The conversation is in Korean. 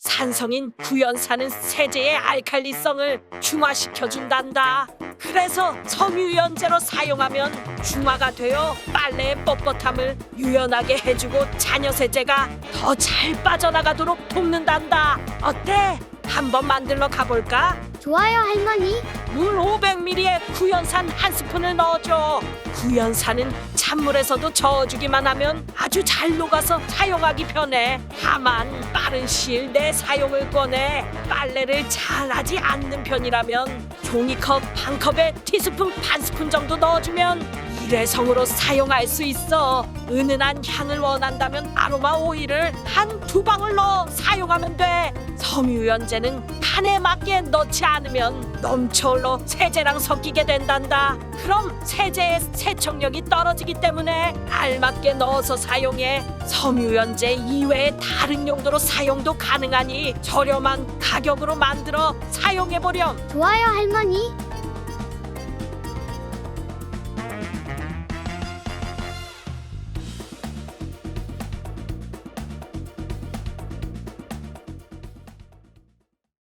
산성인 구연산은 세제의 알칼리성을 중화시켜준단다. 그래서 섬유유연제로 사용하면 중화가 되어 빨래의 뻣뻣함을 유연하게 해주고 잔여 세제가 더 잘 빠져나가도록 돕는단다. 어때? 한번 만들러 가볼까? 좋아요 할머니. 물 500ml에 구연산 한 스푼을 넣어줘. 구연산은 찬물에서도 저어주기만 하면 아주 잘 녹아서 사용하기 편해. 다만 빠른 시일 내 사용을 권해. 빨래를 잘하지 않는 편이라면 종이컵 한 컵에 티스푼 반 스푼 정도 넣어주면 일회성으로 사용할 수 있어. 은은한 향을 원한다면 아로마 오일을 한 두 방울 넣어 사용하면 돼. 섬유유연제는 간에 맞게 넣지 않으면 넘쳐 흘러 세제랑 섞이게 된단다. 그럼 세제의 세척력이 떨어지기 때문에 알맞게 넣어서 사용해. 섬유유연제 이외의 다른 용도로 사용도 가능하니 저렴한 가격으로 만들어 사용해보렴. 좋아요 할머니.